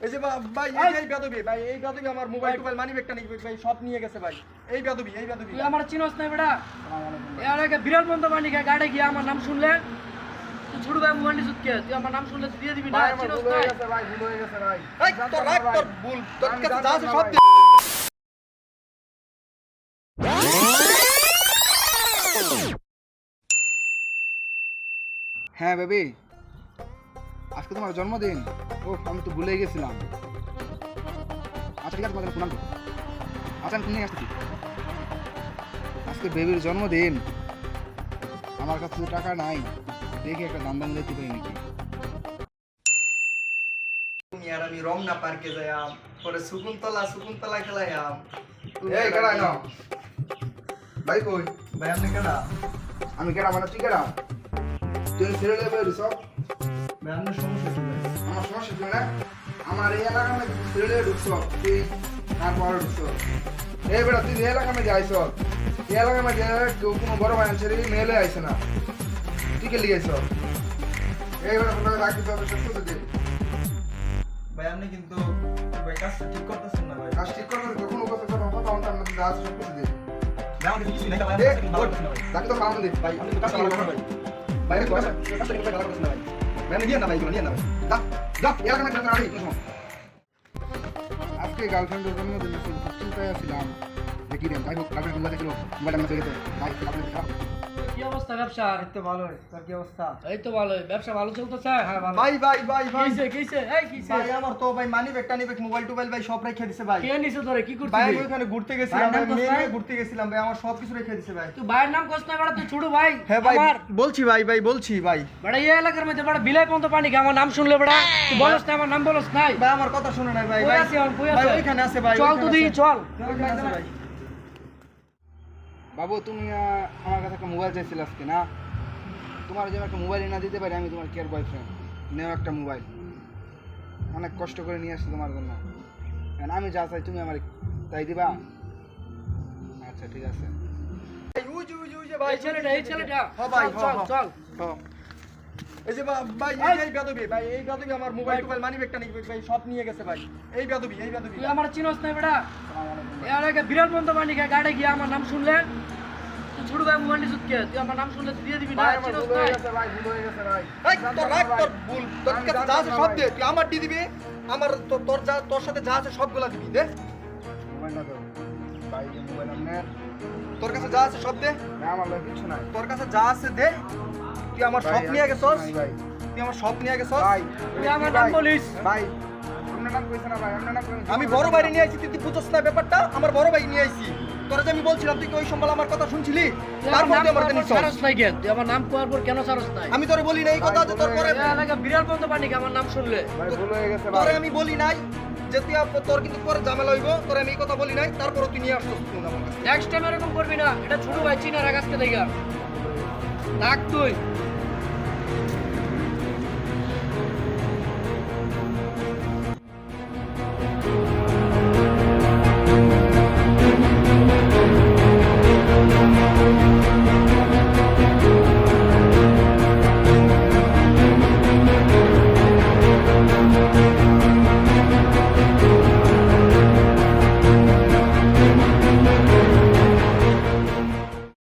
এই যে ভাই এই বেদবি ভাই এই বেদবি আমার মোবাইল টোবাইল মানি ব্যাগটা নিয়ে ভাই সব নিয়ে গেছে ভাই। এই বেদবি এই বেদবি। তুই আমার চিনস নাই বেটা? এর আগে বিরাট বন্ধ গাড়ি গিয়ে আমার নাম শুনলে তুই ছোট ভাই মোবাইল সুতকে তুই আমার নাম শুনলে তুই দিয়ে দিবি না চিনস হয়ে গেছে ভাই ভুল হয়ে গেছে ভাই। এই তোর রাখ তোর ভুল। তোর কাছে যা আছে সব দে হ্যাঁ বেবি। আজকে তোমার জন্মদিন। ও আমি তো ভুলে গেছিলাম। আচ্ছা ঠিক আছে আচ্ছা আমি নিয়ে আসতেছি। আজকে বেবির জন্মদিন। আমার কাছে টাকা নাই। দেখি একটা দাম দাম দিতে পারি নাকি? তুমি আর আমি রমনা পার্কে যাইয়াম পরে খেলাইয়াম। এই কেডা না ভাই কই? ভাই আপনি কেডা? আমি কেডা? মানে তুই কেডা? তুই ছেড়ে দেবে সব আপনার সমস্যা কি আমার সমস্যা ছিল না আমার এই এলাকার মধ্যে ছেড়ে ঢুকছ তুই তারপর ঢুকছ। এই বেটা তুই এই এলাকার মধ্যে আইস এই এলাকার মধ্যে কেউ কোনো বড় ভাই ছেড়ে মেলে আইসে না। তুই কে লিখেছ এই বেটা কোনো রাখি তো কিছু দে ভাই আপনি কিন্তু ভাই কাজটা ঠিক করতেছেন না ভাই। কাজ ঠিক করবে তো কোনো কথা কথা কথা অন্তার মধ্যে আছে সব কিছু দে আমাকে কিছু নাই ভাই করতেছেন তাকে তো খাওয়ানো দে ভাই। আপনি তো করতেছেন না ভাই। ভাই করতেছেন না ভাই। ভাই নিয়েন না ভাই এগুলো নিয়েন না যা যা এই এলাকার মধ্যে রাখি কোনো আজকে গার্লফ্রেন্ডের জন্য চিন্তায় যাই হোক গার্লফ্রেন্ড দেখল মোবাইল আমার চলে গেছে গার্লফ্রেন্ড কি অবস্থা ব্যবসার এই তো ভালো তোর কি অবস্থা? এই তো ভালো ব্যবসা ভালো চলতেছে? হ্যাঁ ভালো। ভাই ভাই ভাই ভাই। কিসে কিসে? এই কিসে? ভাই আমার তো ভাই মানি ব্যাগ টানি ব্যাগ মোবাইল টোবাইল ভাই সব রেখে দিছে ভাই। কে নিছে তোরে? কি ভাই আমি ওখানে ঘুরতে গেছিলাম ভাই মেয়ে ঘুরতে গেছিলাম ভাই আমার সব কিছু রেখে দিছে ভাই। তুই ভাইয়ের নাম কষ্ট না বেটা তুই ছোট ভাই হ্যাঁ ভাই বলছি ভাই ভাই বলছি ভাই। বেটা এই এলাকার মধ্যে বেটা বিলাই পন্ত পানি আমার নাম শুনলে বেটা তুই বলস না আমার নাম বলস নাই। ভাই আমার কথা শুনে নাই ভাই ভাই? ওইখানে আছে ভাই চল ওইখানে তো দিই আছে। চল বাবু তুমি আমার কাছে একটা মোবাইল চাইছিলে আজকে না? তোমার জন্য একটা মোবাইল না দিতে পারি আমি তোমার কেয়ার বয়ফ্রেন্ড নেও একটা মোবাইল অনেক কষ্ট করে নিয়ে আসছি তোমার জন্য। আমি যা চাই তুমি আমার তাই দিবা। আচ্ছা ঠিক আছে। ভাই, যে, যে, যে এই ছেলেটা এই ছেলেটা। ভাই, চল চল। এই যে ভাই এই যে বেদবি ভাই এই বেদবি আমার মোবাইল টোবাইল মানি ব্যাগটা নিয়ে ভাই সব নিয়ে গেছে ভাই। এই বেদবি এই বেদবি। তুই আমার চিনস নাই বেটা। এর আগে বিরাট বন্ধ বানি গাড়ি গিয়ে আমার নাম শুনলে তুই ছোট ভাই মোবাইল সুতকে তুই আমার নাম শুনলে দিয়ে দিবি না ভাই আমার চিনস ভুল নাই? গেছে ভাই ভুল গেছে ভাই। এই তোর রাখ তোর ভুল তোর কাছে যা আছে সব দে তুই আমার দিয়ে দিবি আমার তোর যা তোর সাথে যা আছে সবগুলা দিবি দে। মোবাইলটা দাও ভাই মোবাইল আপনার। তোর কাছে যা আছে সব দে। না আমার লাগে কিছু নাই। তোর কাছে যা আছে দে তুই আমার সব নিয়ে গেছস তুই আমার সব নিয়ে গেছস ভাই তুই আমার নাম বলিস। ভাই আমি বড় ভাই নিয়ে আইছি তুই তুই না ব্যাপারটা? আমার বড় ভাই নিয়ে আইছি। তোরা যে আমি বলছিলাম তুই কি ওই সম্বল আমার কথা শুনছিলি? তুই তার আমার নাম মধ্যে আমার পর সারস নাই কেন? তুই আমার নাম করার পর কেন সারস নাই? আমি তোরে বলি না এই কথা যে তোর পরে এলাকা বিরাট বন্ধ বানি গা আমার নাম শুনলে? ভাই ভুল হয়ে গেছে তোরে আমি বলি নাই যে তুই আপ- তোর কিন্তু পরে ঝামেলা হইব। তোরে আমি এই কথা বলি নাই তারপরে তুই নিয়ে আসছস তুই আমার কাছে নেক্সট টাইম এরকম করবি না। এটা ছোট ভাই চিনার আগাজকে দেখা থাক। তুই।